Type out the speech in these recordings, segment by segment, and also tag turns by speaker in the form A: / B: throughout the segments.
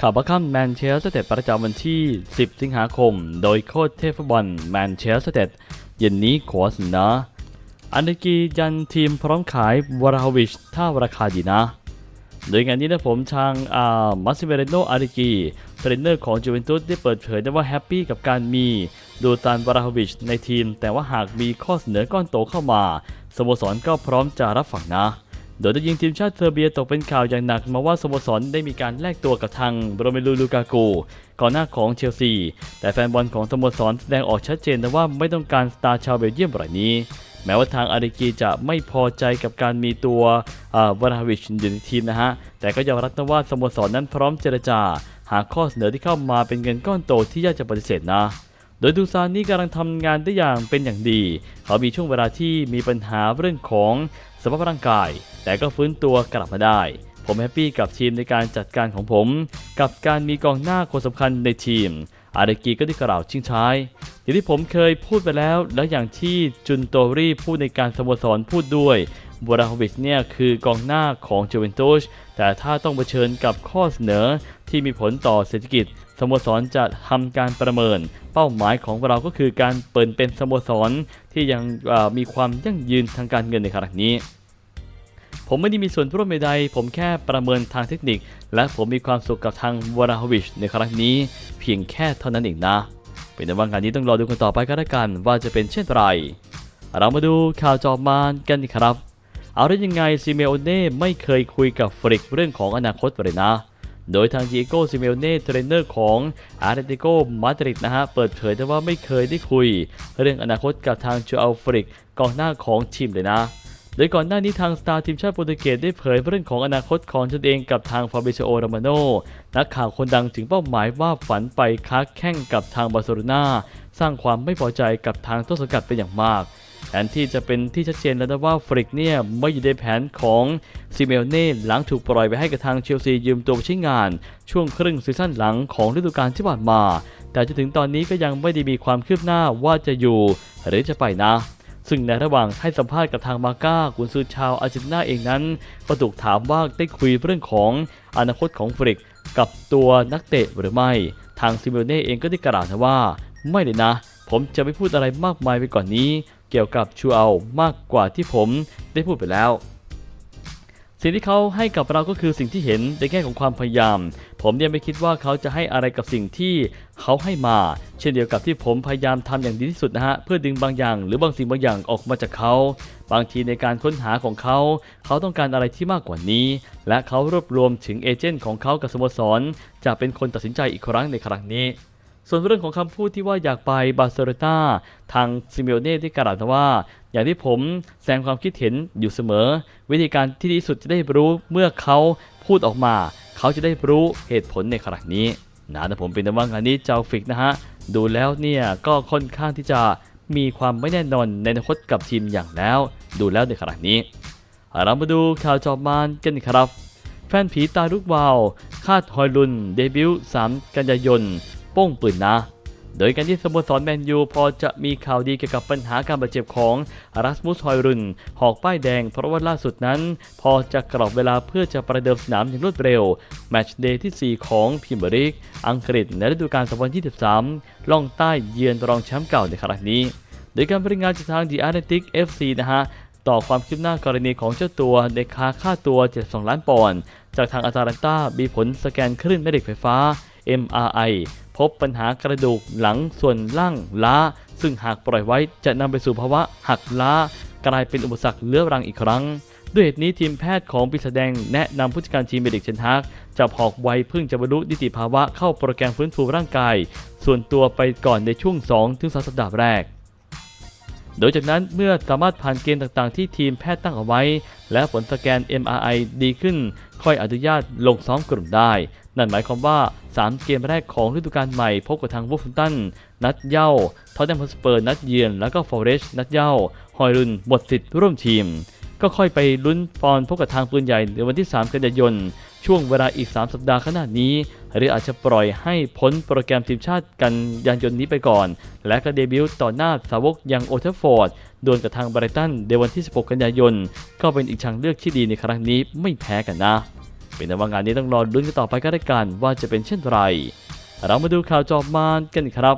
A: ข่าวประค่ำแมนเชสเตอร์ประจำวันที่ 10 สิงหาคม โดยโค้ชเทฟบอลแมนเชสเตอร์เย็นนี้ขอเสนออันดกียันทีมพร้อมขายวราฮวิชถ้าราคาดีนะ โดยงานนี้นะผมทางอ่ามาซิเวเรโนอาริกีเทรนเนอร์ของจูเวนตุสได้เปิดเผยได้ว่าแฮปปี้กับการมีดูตานวราฮวิชในทีม แต่ว่าหากมีข้อเสนอก้อนโตเข้ามาสโมสรก็พร้อมจะรับฟังนะ โดยได้ยิงทีมชาติเซอร์เบียตกเป็นข่าวอย่างหนักมาว่าสโมสรได้มีการแลกตัวกับทางโรเมลูลูกาโกก่อนหน้าของเชลซี แต่แฟนบอลของสโมสรแสดงออกชัดเจนนะว่าไม่ต้องการสตาร์ชาวเบลเยียมรายนี้ แม้ว่าทางอาริกีจะไม่พอใจกับการมีตัวอ่าราวิชอยู่ในทีมนะฮะ แต่ก็ยอมรับนะว่าสโมสรนั้นพร้อมเจรจา หาข้อเสนอที่เข้ามาเป็นเงินก้อนโตที่ยากจะปฏิเสธนะโดยดูซานนี่กำลังทำงานได้อย่างเป็นอย่างดี เขามีช่วงเวลาที่มีปัญหาเรื่องของสภาพร่างกาย แต่ก็ฟื้นตัวกลับมาได้ ผมแฮปปี้กับทีมในการจัดการของผม กับการมีกองหน้าคนสำคัญในทีม อาเดกีก็ได้กล่าวชิงช้ายอย่างที่ผมเคยพูดไปแล้ว และอย่างที่จุนโตรีพูดในการสโมสรพูดด้วยบราโฮวิชเนี่ยคือกองหน้าของเจเวนตุสแต่ถ้าต้องเผชิญกับข้อเสนอที่มีผลต่อเศรษฐกิจสโมสรจะทำการประเมิน เป้าหมายของเราก็คือการเปิดเป็นสโมสรที่ยังมีความยั่งยืนทางการเงินในขณะนี้ ผมไม่ได้มีส่วนร่วมใดๆผมแค่ประเมินทางเทคนิค และผมมีความสุขกับทางวราฮวิชในครั้งนี้ เพียงแค่เท่านั้นเองนะ เป็นในว่างานนี้ต้องรอดูกันต่อไปก็แล้วกันว่าจะเป็นเช่นไร เรามาดูข่าวจอบมานกันครับ เอาได้ยังไงซิเมโอเน่ไม่เคยคุยกับฟริกเรื่องของอนาคตเลยนะโดยทางจีโกซิเมโอเน่เทรนเนอร์ของอาร์เตติโกมาดริดนะฮะ เปิดเผยแต่ว่าไม่เคยได้คุย เรื่องอนาคตกับทางจูอัลฟริกกองหน้าของทีมเลยนะ โดยก่อนหน้านี้ทางสตาร์ทีมชาติโปรตุเกสได้เผยเรื่องของอนาคตของตนเองกับทางฟาบิซิโอโรมาโนนักข่าวคนดังถึงเป้าหมายว่าฝันไปค้าแข่งกับทางบาร์เซโลนาสร้างความไม่พอใจกับทางต้นสังกัดเป็นอย่างมากแทนที่จะเป็นที่ชัดเจนแล้วนะว่าฟริกเนี่ยไม่อยู่ในแผนของซิเมลเน่หลังถูกปล่อยไปให้กับทางเชลซียืมตัวไปใช้งาน ช่วงครึ่งซีซั่นหลังของฤดูกาลที่ผ่านมา แต่จนถึงตอนนี้ก็ยังไม่ได้มีความคืบหน้าว่าจะอยู่ หรือจะไปนะ ซึ่งในระหว่างให้สัมภาษณ์กับทางมาก้ากุนซือชาวอาร์เจนตินาเองนั้นก็ถูกถามว่าได้คุยเรื่องของอนาคตของฟริกกับตัวนักเตะหรือไม่ ทางซิเมเน่เองก็ได้กล่าวนะว่า ไม่เลยนะ ผมจะไม่พูดอะไรมากมายไปก่อนนี้ เกี่ยวกับชูเอามากกว่าที่ผมได้พูดไปแล้ว สิ่งที่เขาให้กับเราก็คือสิ่งที่เห็นในแง่ของความพยายาม ผมยังไม่คิดว่าเขาจะให้อะไรกับสิ่งที่เขาให้มา เช่นเดียวกับที่ผมพยายามทำอย่างดีที่สุดนะฮะเพื่อดึงบางอย่าง หรือบางสิ่งบางอย่างออกมาจากเขา บางทีในการค้นหาของเขา เขาต้องการอะไรที่มากกว่านี้ และเขารวบรวมถึงเอเจนต์ของเขากับสโมสรจะเป็นคนตัดสินใจอีกครั้งในครั้งนี้ส่วนเรื่องของคำพูดที่ว่าอยากไปบาร์เซโลนาทางซิเมโอเน่ได้กล่าวว่า อย่างที่ผมแสดงความคิดเห็นอยู่เสมอ วิธีการที่ดีสุดจะได้รู้เมื่อเขาพูดออกมา เขาจะได้รู้เหตุผลในขณะนี้นะแต่ผมเป็นต่ว่างานนี้เจ้าฟิกนะฮะดูแล้วเนี่ยก็ค่อนข้างที่จะมีความไม่แน่นอนในอนาคตกับทีมอย่างแล้ว ดูแล้วในขณะนี้ เรามาดูข่าวจอบมานกันครับ แฟนผีตาลูกวาว คาดฮอยลุน เดบิวต์3กันยายนโป้งปืนนะ โดยการที่สโมสรแมนยูพอจะมีข่าวดีเกี่ยวกับปัญหาการบาดเจ็บของรัสมุสฮอยรุน หอกป้ายแดง เพราะว่าล่าสุดนั้น พอจะกรอบเวลาเพื่อจะประเดิมสนามอย่างรวดเร็ว แมตช์เดย์ที่ 4 ของพรีเมียร์ลีกอังกฤษในฤดูกาล 2023 ล่องใต้เยือนรองแชมป์เก่าในครั้งนี้ โดยการบริงานจากทาง The Atlantic FC นะฮะต่อความคืบหน้ากรณีของเจ้าตัวในค่าค่าตัว 72 ล้านปอนด์จากทางอาตาลันตามีผลสแกนคลื่นแม่เหล็กไฟฟ้า MRI พบปัญหากระดูกหลังส่วนล่างล้า ซึ่งหากปล่อยไว้จะนำไปสู่ภาวะหักล้า กลายเป็นอุปสรรคเลื้อรังอีกครั้ง ด้วยเหตุนี้ทีมแพทย์ของปีศาจแดงแนะนำผู้จัดการทีมเมดิกเชนฮักจะหอกไวเพิ่งจะบรรลุนิติภาวะเข้าโปรแกรมฟื้นฟูร่างกาย ส่วนตัวไปก่อนในช่วง 2-3 สัปดาห์แรก โดยจากนั้นเมื่อสามารถผ่านเกณฑ์ต่างๆ ที่ทีมแพทย์ตั้งเอาไว้ และผลสแกน MRI ดีขึ้น ค่อยอนุญาตลงซ้อมกลุ่มได้ นั่นหมายความว่า 3 เกมแรกของฤดูกาลใหม่พบกับทางวูฟตัน นัดเย้าทอตแนมฮอสเปอร์นัดเยือน แล้วก็ฟอเรสนัดเย้าฮอยรุนหมดสิทธิ์ร่วมทีม ก็ค่อยไปลุ้นปอนพบกับทางปืนใหญ่ในวันที่ 3 กันยายนช่วงเวลาอีก 3 สัปดาห์ขนาดนี้ หรืออาจจะปล่อยให้พ้นโปรแกรมทีมชาติกันยานยนต์นี้ไปก่อน และก็เดบิวต์ต่อหน้าสาวกยังโอเทอร์ฟอร์ดดวลกับทางไบรตันในวันที่ 16 กันยายน ก็เป็นอีกทางเลือกที่ดีในครั้งนี้ไม่แพ้กันนะ เป็นแต่ว่างานนี้ต้องรอลุ้นกันต่อไปก็ได้กันว่าจะเป็นเช่นไร เรามาดูข่าวจอบมานกันครับ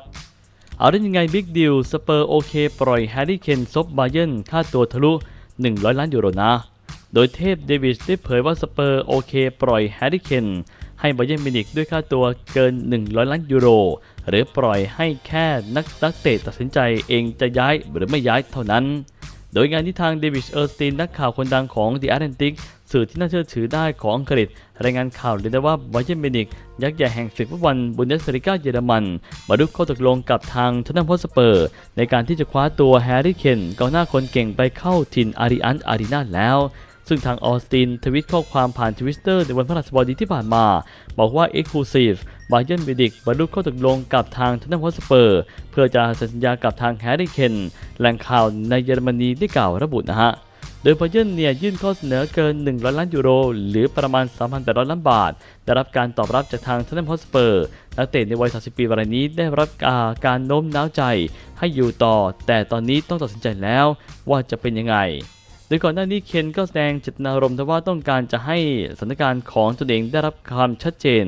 A: เอาได้ยังไงบิ๊กดิวสเปอร์โอเคปล่อยแฮร์รี่เคนซบบาเยนค่าตัวทะลุ 100 ล้านยูโรนะ โดยเทพเดวิสได้เผยว่าสเปอร์โอเคปล่อยแฮร์รี่เคน ให้บาเยนมินิกด้วยค่าตัวเกิน 100 ล้านยูโร หรือปล่อยให้แค่นักนักเตะตัดสินใจเองจะย้ายหรือไม่ย้ายเท่านั้น โดยงานที่ทางเดวิดเออร์สตินนักข่าวคนดังของ The Atlantic สื่อที่น่าเชื่อถือได้ของอังกฤษ รายงานข่าวเลยนะว่าบเยร์นมินิกยักษ์ใหญ่แห่งศึกฟุตบอลบุนเดสลิก้าเยอรมันมาดูข้อตกลงกับทางทนนัมพอสเปอร์ ในการที่จะคว้าตัวแฮร์รี่เคนกองหน้าคนเก่งไปเข้าถิ่นอาริอันอารีนาแล้ว ซึ่งทางออสตินทวิตข้อความผ่านทวิตเตอร์ในวันพฤหัสบดีที่ผ่านมา บอกว่า Exclusive บาเยร์นมิวนิกบรรลุข้อตกลงกับทางทนนัมพอสเปอร์ เพื่อจะเซ็นสัญญากับทางแฮร์รี่เคนแหล่งข่าวในเยอรมนีได้กล่าวระบุนะฮะโดยบาเยิร์นเนี่ยยื่นข้อเสนอเกิน 100 ล้านยูโร หรือประมาณ 3,800 ล้านบาท ได้รับการตอบรับจากทางทันเนมฮอสเปอร์ นักเตะในวัย 30 ปีรายนี้ได้รับาการโน้มน้าวใจให้อยู่ต่อ แต่ตอนนี้ต้องตัดสินใจแล้วว่าจะเป็นยังไง โดยก่อนหน้านี้เคนก็แสดงเจตนารมณ์ว่าต้องการจะให้สถานการณ์ของตนเองได้รับความชัดเจน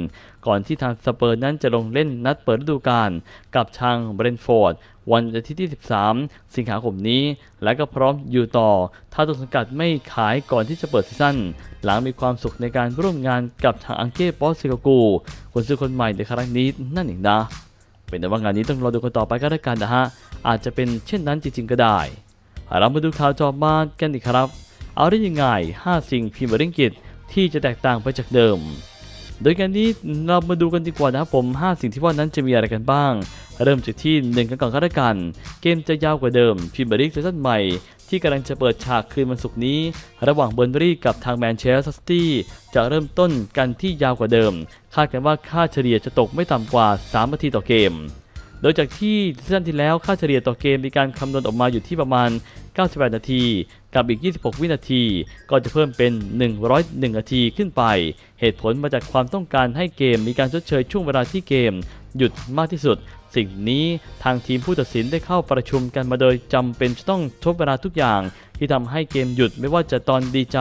A: ก่อนที่ทางสเปอร์นั้นจะลงเล่นนัดเปิดฤดูกาลกับทางเบรนฟอร์ดวันอาทิตย์ที่ 13 สิงหาคมนี้ และก็พร้อมอยู่ต่อ ถ้าต้นสังกัดไม่ขายก่อนที่จะเปิดซีซั่น หลังมีความสุขในการร่วมงานกับทางอังเก้ปอสซิกากูคนซื้อคนใหม่ในครั้งนี้นั่นเองนะ เป็นแต่ว่างานนี้ต้องรอดูกันต่อไปก็แล้วกันนะฮะ อาจจะเป็นเช่นนั้นจริงๆก็ได้ เรามาดูข่าวจอบมากันดีกครับ เอาได้ยังไง 5 สิ่งพิมพ์บริงกิตที่จะแตกต่างไปจากเดิม โดยการนี้เรามาดูกันดีกว่านะครับผม 5 สิ่งที่ว่านั้นจะมีอะไรกันบ้าง เริ่มจากที่1กันก่อนก็แล้วกัน เกมจะยาวกว่าเดิมพิมพ์บริกซีซั่นใหม่ที่กำลังจะเปิดฉากคืนวันศุกร์นี้ ระหว่างเบอร์นรี่กับทางแมนเชสเตอร์ซิตี้จะเริ่มต้นกันที่ยาวกว่าเดิม คาดกันว่าค่าเฉลี่ยจะตกไม่ต่ำกว่า 3 นาทีต่อเกม โดยจากที่ซีซั่นที่แล้วค่าเฉลี่ยต่อเกมมีการคำนวณออกมาอยู่ที่ประมาณ 98 นาที กับอีก 26 วินาที ก็จะเพิ่มเป็น 101 นาทีขึ้นไป เหตุผลมาจากความต้องการให้เกมมีการชดเชยช่วงเวลาที่เกม หยุดมากที่สุด สิ่งนี้ทางทีมผู้ตัดสินได้เข้าประชุมกันมาโดยจำเป็นจะต้องทบเวลาทุกอย่าง ที่ทำให้เกมหยุดไม่ว่าจะตอนดีใจ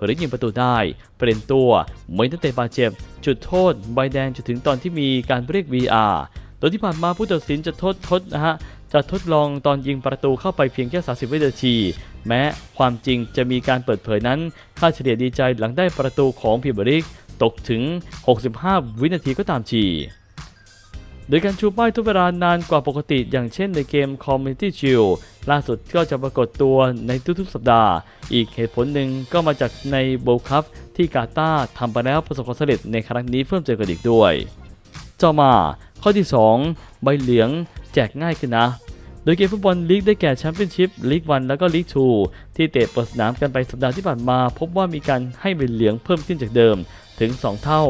A: หรือยิงประตูได้เปลี่ยนตัวเหมือนนักเตะบาดเจ็บจุดโทษใบแดงจนถึงตอนที่มีการเรียก VR โดยที่ผ่านมาผู้ตัดสินจะทดทดนะฮะจะทดลองตอนยิงประตูเข้าไปเพียงแค่ 30 วินาที แม้ความจริงจะมีการเปิดเผยนั้น ค่าเฉลี่ยดีใจหลังได้ประตูของพิบริก ตกถึง 65 วินาทีก็ตามทีโดยการชูป้ายทุกเวลานานกว่าปกติ อย่างเช่นในเกม Community Shield ล่าสุดก็จะปรากฏตัวในทุกๆ สัปดาห์ อีกเหตุผลหนึ่งก็มาจากในโบคัพที่กาตาร์ทำไปแล้วประสบความสำเร็จในครั้งนี้เพิ่มเติมกันอีกด้วย ต่อมา ข้อที่ 2 ใบเหลืองแจกง่ายขึ้นนะ โดยเกมฟุตบอลลีกได้แก่แชมเปี้ยนชิพลีกวันแล้วก็ลีก2ที่เตะเปิดสนามกันไปสัปดาห์ที่ผ่านมา พบว่ามีการให้ใบเหลืองเพิ่มขึ้นจากเดิมถึง 2 เท่า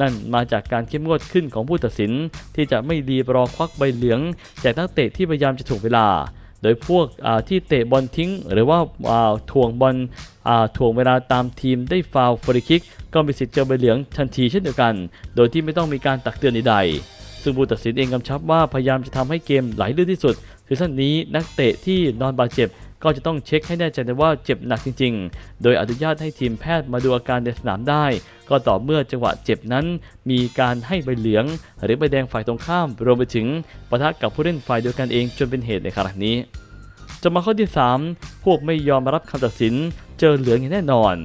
A: นั่นมาจากการเข้มงวดขึ้นของผู้ตัดสิน ที่จะไม่รีรอควักใบเหลืองแจกนักเตะที่พยายามจะถูกเวลา โดยพวกที่เตะบอลทิ้ง หรือว่าาถ่วงบอลอ่าถ่วงเวลาตามทีมได้ฟาวฟรีคิก ก็มีสิทธิ์เจอใบเหลืองทันทีเช่นเดียวกัน โดยที่ไม่ต้องมีการตักเตือนใดๆ ซึ่งผู้ตัดสินเองกำชับว่าพยายามจะทำให้เกมไหลลื่นที่สุดซีซั่นนี้นักเตะที่นอนบาดเจ็บก็จะต้องเช็คให้แน่ใจนะว่าเจ็บหนักจริง ๆ โดยอนุญาตให้ทีมแพทย์มาดูอาการในสนามได้ ก็ต่อเมื่อจังหวะเจ็บนั้น มีการให้ใบเหลือง หรือใบแดงฝ่ายตรงข้าม รวมไปถึงปะทะกับผู้เล่นฝ่ายเดียวกันเองจนเป็นเหตุในครั้งนี้ จะมาข้อที่ 3 พวกไม่ยอมรับคำตัดสิน เจอเหลืองอย่างแน่นอน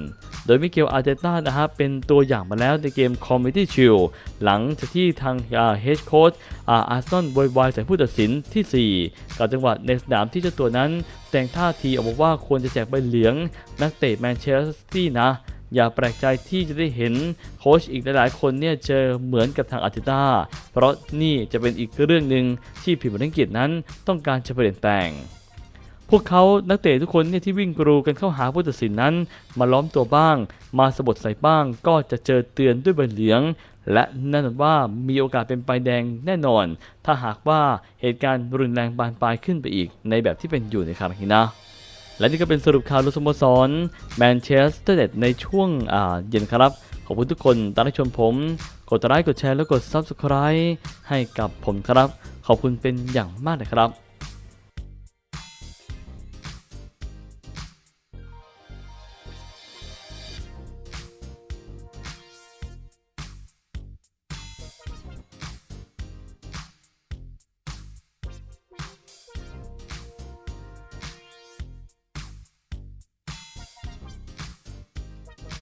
A: โดยมิเกลอาร์เตต้านะฮะเป็นตัวอย่างมาแล้วในเกม Community Shield หลังจากที่ทางเฮดโค้ชอาร์เซนอลโวยวายใส่ผู้ตัดสินทีสี่4 กับจังหวะในสนามที่เจ้าตัวนั้นแสดงท่าทีออกมาว่าควรจะแจกใบเหลืองนักเตะแมนเชสเตอร์ซิตี้นะอย่าแปลกใจที่จะได้เห็นโค้ชอีกหลายๆ คนเนี่ยเจอเหมือนกับทางอาร์เตต้า เพราะนี่จะเป็นอีกเรื่องหนึ่งที่ผิวบริกิจนั้นต้องการจะเปลี่ยนแปลง พวกเขานักเตะทุกคนเนี่ยที่วิ่งกรูกันเข้าหาผู้ตัดสินนั้น มาล้อมตัวบ้าง มาสะบัดใส่บ้าง ก็จะเจอเตือนด้วยใบเหลือง และแน่นอนว่ามีโอกาสเป็นใบแดงแน่นอน ถ้าหากว่าเหตุการณ์รุนแรงบานปลายขึ้นไปอีก ในแบบที่เป็นอยู่ในครั้งนี้นะและนี่ก็เป็นสรุปข่าวลุสโมสรแมนเชสเตอร์เด็ดในช่วงอ่าเย็นครับ ขอบคุณทุกคนตามที่ชมผม กดไลค์กดแชร์แล้วกด Subscribe ให้กับผมครับ ขอบคุณเป็นอย่างมากนะครับ